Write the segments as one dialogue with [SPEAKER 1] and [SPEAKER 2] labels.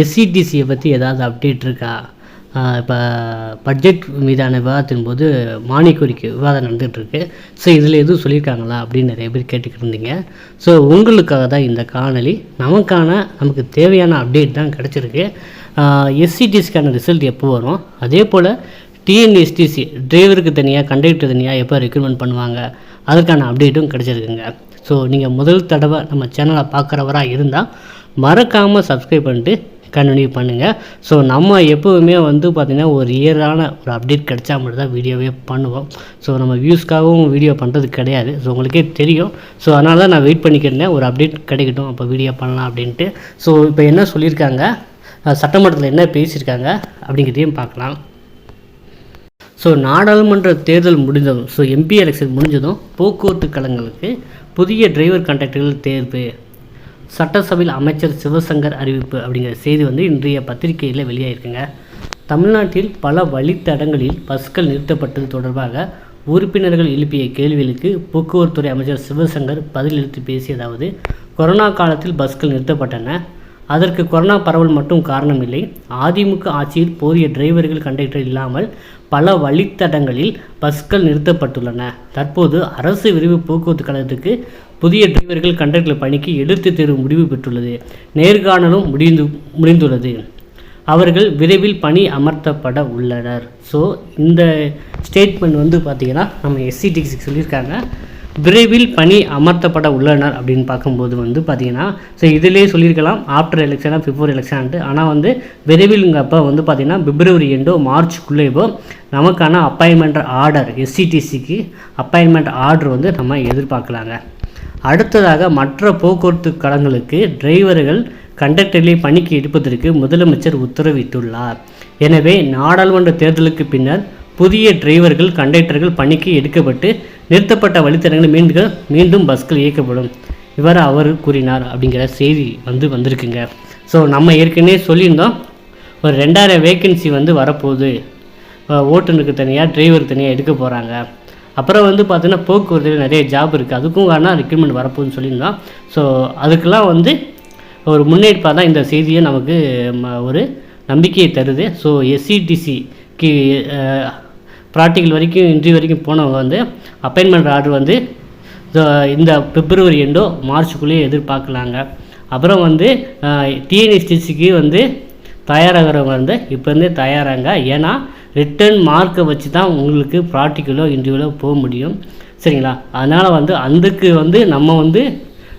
[SPEAKER 1] எஸ்சிடிசியை பற்றி ஏதாவது அப்டேட் இருக்கா? இப்போ பட்ஜெட் மீதான விவாதத்தின் போது மானிய விவாதம் நடந்துகிட்ருக்கு ஸோ இதில் எதுவும் சொல்லியிருக்காங்களா அப்படின்னு நிறைய பேர் கேட்டுக்கிட்டு இருந்தீங்க. ஸோ உங்களுக்காக தான் இந்த காணொலி நமக்கான நமக்கு தேவையான அப்டேட் தான் கிடச்சிருக்கு. எஸ்சிடிசிக்கான ரிசல்ட் எப்போ வரும்? அதே போல் டிஎன்எஸ்டிசி டிரைவருக்கு தனியாக கண்டக்டர் தனியாக எப்போ ரெக்ரூட்மெண்ட் பண்ணுவாங்க? அதற்கான அப்டேட்டும் கிடச்சிருக்குங்க. ஸோ நீங்கள் முதல் தடவை நம்ம சேனலை பார்க்குறவராக இருந்தால் மறக்காமல் சப்ஸ்கிரைப் பண்ணிட்டு கண்டினியூ பண்ணுங்கள் ஸோ நம்ம எப்போவுமே வந்து பார்த்திங்கன்னா ஒரு இயரான ஒரு அப்டேட் கிடைச்சா மட்டும் தான் வீடியோவே பண்ணுவோம். ஸோ நம்ம வியூஸ்க்காகவும் வீடியோ பண்ணுறது கிடையாது. ஸோ உங்களுக்கே தெரியும். ஸோ அதனால தான் நான் வெயிட் பண்ணிக்கிறேன் ஒரு அப்டேட் கிடைக்கட்டும் அப்போ வீடியோ பண்ணலாம் அப்படின்ட்டு. ஸோ இப்போ என்ன சொல்லியிருக்காங்க? சட்டமன்றத்தில் என்ன பேசியிருக்காங்க? அப்படிங்கிறதையும் பார்க்கலாம். ஸோ நாடாளுமன்ற தேர்தல் முடிந்ததும் ஸோ எம்பி எலெக்ஷன் முடிஞ்சதும் போக்குவரத்து கழகங்களுக்கு புதிய டிரைவர் கண்டக்டர்கள் தேர்வு. சட்டசபையில் அமைச்சர் சிவசங்கர் அறிவிப்பு அப்படிங்கிற செய்தி வந்து இன்றைய பத்திரிகையில் வெளியாகிருக்குங்க தமிழ்நாட்டில் பல வழித்தடங்களில் பஸ்கள் நிறுத்தப்பட்டது தொடர்பாக உறுப்பினர்கள் எழுப்பிய கேள்விகளுக்கு போக்குவரத்துறை அமைச்சர் சிவசங்கர் பதிலளித்து பேசியதாவது கொரோனா காலத்தில் பஸ்கள் நிறுத்தப்பட்டன. அதற்கு கொரோனா பரவல் மட்டும் காரணமில்லை. அதிமுக ஆட்சியில் போதிய டிரைவர்கள் கண்டக்டர் இல்லாமல் பல வழித்தடங்களில் பஸ்கள் நிறுத்தப்பட்டுள்ளன. தற்போது அரசு விரைவு போக்குவரத்து கழகத்துக்கு புதிய டிரைவர்கள் கண்டக்டர் பணிக்கு எடுத்து தேர்வு முடிவு பெற்றுள்ளது. நேர்காணலும் முடிந்து முடிந்துள்ளது. அவர்கள் விரைவில் பணி அமர்த்தப்பட உள்ளனர். ஸோ இந்த ஸ்டேட்மெண்ட் வந்து பார்த்திங்கன்னா நம்ம எஸ்சிடிக்கு சொல்லியிருக்காங்க. விரைவில் பணி அமர்த்தப்பட உள்ளனர் அப்படின்னு பார்க்கும்போது வந்து பார்த்திங்கன்னா ஸோ இதிலே சொல்லியிருக்கலாம் ஆஃப்டர் எலெக்ஷனாக பிஃபோர் எலெக்ஷன்ட்டு ஆனால் வந்து விரைவில்ங்கப்போ வந்து பார்த்திங்கன்னா பிப்ரவரி எண்டோ மார்ச்சுக்குள்ளேயோ நமக்கான அப்பாயின்மெண்ட் ஆர்டர் எஸ்சிடிசிக்கு அப்பாயின்மெண்ட் ஆர்டர் வந்து நம்ம எதிர்பார்க்கலாங்க. அடுத்ததாக மற்ற போக்குவரத்து கடங்களுக்கு டிரைவர்கள் கண்டக்டர்களை பணிக்கு எடுப்பதற்கு முதலமைச்சர் உத்தரவிட்டுள்ளார். எனவே நாடாளுமன்ற தேர்தலுக்கு பின்னர் புதிய டிரைவர்கள் கண்டக்டர்கள் பணிக்கு எடுக்கப்பட்டு நிறுத்தப்பட்ட வழித்தடங்கள் மீண்டும் மீண்டும் பஸ்கள் இயக்கப்படும். இவ்வாறு அவர் கூறினார் அப்படிங்கிற செய்தி வந்து வந்திருக்குங்க. ஸோ நம்ம ஏற்கனவே சொல்லியிருந்தோம் ஒரு ரெண்டாயிரம் வேக்கன்சி வந்து வரப்போகுது. ஓட்டுநருக்கு தனியாக டிரைவர் தனியாக எடுக்க போகிறாங்க அப்புறம் வந்து பார்த்திங்கன்னா போக்குவரத்தில் நிறைய ஜாப் இருக்குது அதுக்கும் வேணால் ரெக்ரூட்மெண்ட் வரப்போகுதுன்னு சொல்லியிருந்தோம். ஸோ அதுக்கெல்லாம் வந்து ஒரு முன்னேற்பாக தான் இந்த செய்தியை நமக்கு ஒரு நம்பிக்கையை தருது. ஸோ எஸ்சிடிசிக்கு ப்ராக்டிக்கல் வரைக்கும் இன்டர்வியூ வரைக்கும் போனவங்க வந்து அப்பாயின்மெண்ட் ஆர்டர் வந்து இந்த பிப்ரவரி எண்டோ மார்ச்சுக்குள்ளேயே எதிர்பார்க்கலாங்க அப்புறம் வந்து டிஎன்எஸ்டிசிக்கு வந்து தயாராகிறவங்க வந்து இப்போ இருந்தே தயாராங்க ஏன்னா ரிட்டர்ன் மார்க்கை வச்சு தான் உங்களுக்கு ப்ராக்டிக்கலோ இன்டர்வியூலோ போக முடியும் சரிங்களா அதனால் வந்து அதுக்கு வந்து நம்ம வந்து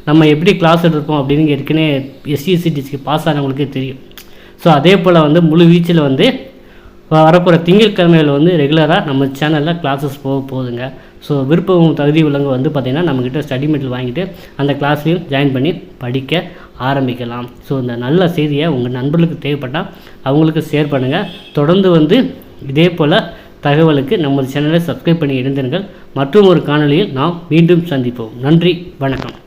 [SPEAKER 1] நம்ம எப்படி கிளாஸ் எடுப்போம் அப்படின்னு ஏற்கனவே எஸ்சிஎஸ்சிடிசிக்கு பாஸ் ஆனவங்களுக்கே தெரியும் ஸோ அதே போல் வந்து முழு வீச்சில் வந்து வரப்போகிற திங்கட்கிழமையில் வந்து ரெகுலராக நம்ம சேனலில் கிளாஸஸ் போக போகுதுங்க. ஸோ விருப்பம் தகுதி உள்ளவங்க வந்து பார்த்திங்கன்னா நம்மக்கிட்ட ஸ்டடி மெட்டீரியல் வாங்கிட்டு அந்த கிளாஸ்லையும் ஜாயின் பண்ணி படிக்க ஆரம்பிக்கலாம். ஸோ இந்த நல்ல செய்தியை உங்கள் நண்பர்களுக்கு தேவைப்பட்டால் அவங்களுக்கு ஷேர் பண்ணுங்கள் தொடர்ந்து வந்து இதே போல் தகவலுக்கு நமது சேனலை சப்ஸ்கிரைப் பண்ணி இருந்தீர்கள் மற்றும் ஒரு காணொலியில் நாம் மீண்டும் சந்திப்போம். நன்றி வணக்கம்.